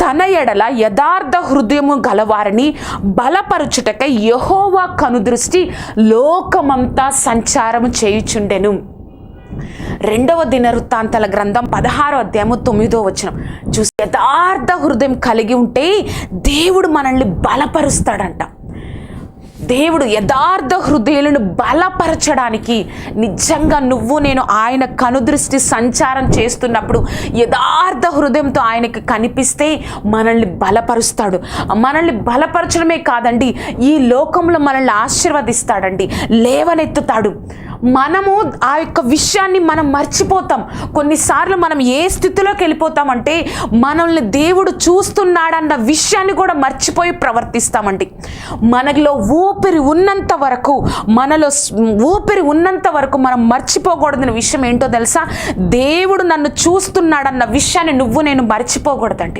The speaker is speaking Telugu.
తన ఎడల యథార్థ హృదయము గలవారిని బలపరుచుటక యహోవా కనుదృష్టి లోకమంతా సంచారము చేయుచుండెను. రెండవ దినవృత్తాంతాల గ్రంథం పదహారో అధ్యాయము తొమ్మిదో వచనం. చూసి యథార్థ హృదయం కలిగి ఉంటే దేవుడు మనల్ని బలపరుస్తాడంట. దేవుడు యథార్థ హృదయాలను బలపరచడానికి నిజంగా నువ్వు నేను ఆయన కనుదృష్టి సంచారం చేస్తున్నప్పుడు యథార్థ హృదయంతో ఆయనకి కనిపిస్తే మనల్ని బలపరుస్తాడు. మనల్ని బలపరచడమే కాదండి ఈ లోకంలో మనల్ని ఆశీర్వదిస్తాడండి లేవనెత్తుతాడు. మనము ఆ యొక్క విషయాన్ని మనం మర్చిపోతాం. కొన్నిసార్లు మనం ఏ స్థితిలోకి వెళ్ళిపోతామంటే మనల్ని దేవుడు చూస్తున్నాడన్న విషయాన్ని కూడా మర్చిపోయి ప్రవర్తిస్తామండి. మనలో ఊపిరి ఉన్నంత వరకు మనలో ఊపిరి ఉన్నంత వరకు మనం మర్చిపోకూడదన్న విషయం ఏంటో తెలుసా? దేవుడు నన్ను చూస్తున్నాడన్న విషయాన్ని నువ్వు నేను మర్చిపోకూడదండి.